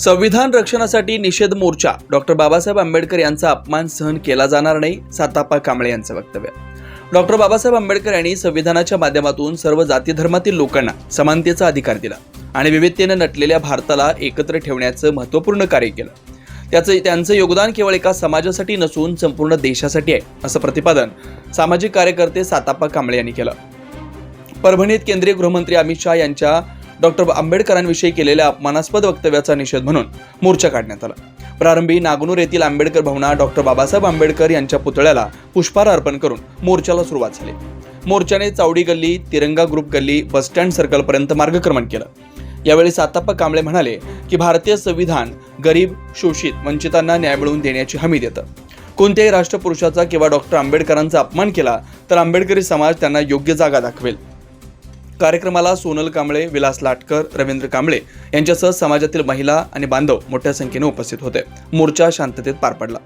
संविधान रक्षणासाठी निषेध मोर्चा. डॉक्टर बाबासाहेब आंबेडकर यांचा अपमान सहन केला जाणार नाही सातापा कांबळे यांचं वक्तव्य. डॉक्टर बाबासाहेब आंबेडकर यांनी संविधानाच्या माध्यमातून सर्व जाती धर्मातील लोकांना समानतेचा अधिकार दिला आणि विविधतेनं नटलेल्या भारताला एकत्र ठेवण्याचं महत्त्वपूर्ण कार्य केलं. त्याचं त्यांचं योगदान केवळ एका समाजासाठी नसून संपूर्ण देशासाठी आहे असं प्रतिपादन सामाजिक कार्यकर्ते सातापा कांबळे यांनी केलं. परभणीत केंद्रीय गृहमंत्री अमित शहा यांच्या डॉक्टर आंबेडकरांविषयी केलेल्या अपमानास्पद वक्तव्याचा निषेध म्हणून मोर्चा काढण्यात आला. प्रारंभी नागनूर येथील आंबेडकर भवनात डॉक्टर बाबासाहेब आंबेडकर यांच्या पुतळ्याला पुष्पहार अर्पण करून मोर्चाला सुरुवात झाली. मोर्चाने चावडी गल्ली तिरंगा ग्रुप गल्ली बसस्टँड सर्कलपर्यंत मार्गक्रमण केलं. यावेळी साताप्पा कांबळे म्हणाले की भारतीय संविधान गरीब शोषित वंचितांना न्याय मिळवून देण्याची हमी देतं. कोणत्याही राष्ट्रपुरुषाचा किंवा डॉक्टर आंबेडकरांचा अपमान केला तर आंबेडकरी समाज त्यांना योग्य जागा दाखवेल. कार्यक्रमाला सोनल कांबळे विलास लाटकर रवींद्र कांबळे यांच्यासह समाजातील महिला आणि बांधव मोठ्या संख्येने उपस्थित होते. मोर्चा शांततेत पार पडला.